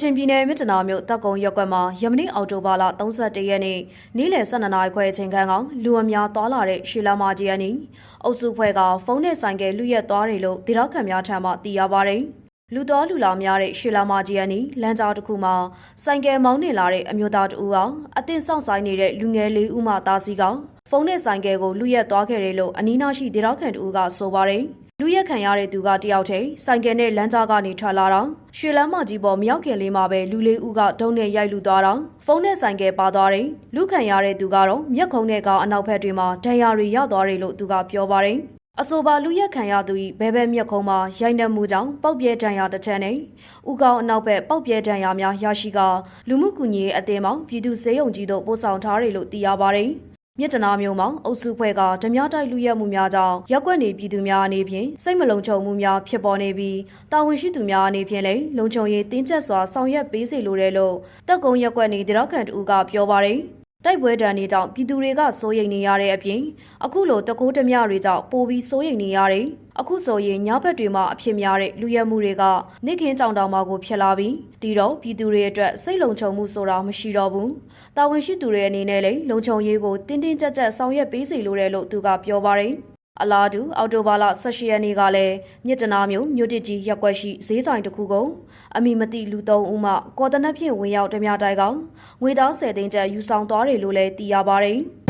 ချင်ပြည်နယ်မြစ်တနာမြို့တပ်ကုံရက်ကွက်မှာယမနေ့အောက်တိုဘာလ31ရက်နေ့နေ့လယ်12နာရီခွဲအချိန်ခန့်ကလူအများသွားလာတဲ့ရှေလာမာဂျီယန်နီအုပ်စုဖွဲ့ကဖုန်းနဲ့ဆိုင်ကယ်လူရက်သွားတယ်လို့ဒေသခံများထံမှသိရပါတယ်။လူတော်လူလာများတဲ့ရှေလာမာဂျီယန်နီလမ်းကြားတစ်ခုမှာဆိုင်ကယ်မောင်းနေလာတဲ့အမျိုးသားတဦးကအသင်ဆောင်ဆိုင်နေတဲ့လူငယ်လေးဦးမှတားစီကဖုန်းနဲ့ဆိုင်ကယ်ကိုလူရက်သွားခဲ့တယ်လို့အနီးနားရှိဒေသခံတဦးကဆိုပါတယ်။ လူရက်ခံရတဲ့သူကတယောက်တည်းဆိုင်ကယ်နဲ့လမ်းကြားကနေထွက်လာတော့ရွှေလမ်းမကြီးပေါ်မရောက်ခင်လေးမှာပဲလူလေးဦးကဒုံနဲ့ရိုက်လူသွားတော့ဖုန်းနဲ့ဆိုင်ကယ်ပါသွားတယ်လူခံရတဲ့သူကတော့မျက်ခုံးနဲ့ကအနောက်ဘက်တွေမှာဒဏ်ရာတွေရောက်သွားတယ်လို့သူကပြောပါတယ်အဆိုပါလူရက်ခံရသူ၏ဘဲဘဲမျက်ခုံးမှာရိုက်နှက်မှုကြောင့်ပောက်ပြဲဒဏ်ရာတစ်ချမ်းနဲ့ဥကောင်းအနောက်ဘက်ပောက်ပြဲဒဏ်ရာများရရှိကလူမှုကူညီရေးအသင်းမှပြည်သူ့စေယုံကြီးတို့ပို့ဆောင်ထားတယ်လို့သိရပါတယ် မြစ်တနာမျိုးမှာအုပ်စုဖွဲ့ကဓမြတိုက်လူရက်မှုများကြောင့်ရက်ွက်နေပြည်သူများအနေဖြင့်စိတ်မလုံခြုံမှုများဖြစ်ပေါ်နေပြီးတာဝန်ရှိသူများအနေဖြင့်လည်းလုံခြုံရေးတင်းကျပ်စွာဆောင်ရွက်ပေးစေလိုတယ်လို့တက်ကုံရက်ွက်နေဒေသခံတူကပြောပါတယ် တိုက်ပွဲဒဏ်တွေကြောင့်ပြည်သူတွေကစိုးရိမ်နေရတဲ့အပြင်အခုလိုတကိုးဓမြတွေကြောင့်ပိုပြီးစိုးရိမ်နေရတယ်။အခုဆိုရင်ညဘက်တွေမှာအဖြစ်များတဲ့လူရဲမှုတွေကနေခင်းကြောင်တောင်မှာကိုဖြစ်လာပြီးဒီတော့ပြည်သူတွေအတွက်စိတ်လုံခြုံမှုဆိုတာမရှိတော့ဘူး။တာဝန်ရှိသူတွေအနေနဲ့လည်းလုံခြုံရေးကိုတင်းတင်းကြပ်ကြပ်ဆောင်ရွက်ပေးစီလိုတယ်လို့သူကပြောပါတယ်။ အလားတူအော်တိုဘာလ18ရက်နေ့ကလည်းမြစ်တနာမျိုးမြို့တစ်ကြီးရက်ွက်ရှိဈေးဆိုင်တစ်ခုကိုအမိမတိလူသုံးဦးမှကော်တနက်ဖြင့်ဝင်ရောက်ဓမြတိုက်ကငွေသား10သိန်းကျပ်ယူဆောင်သွားတယ်လို့လည်းသိရပါတယ်။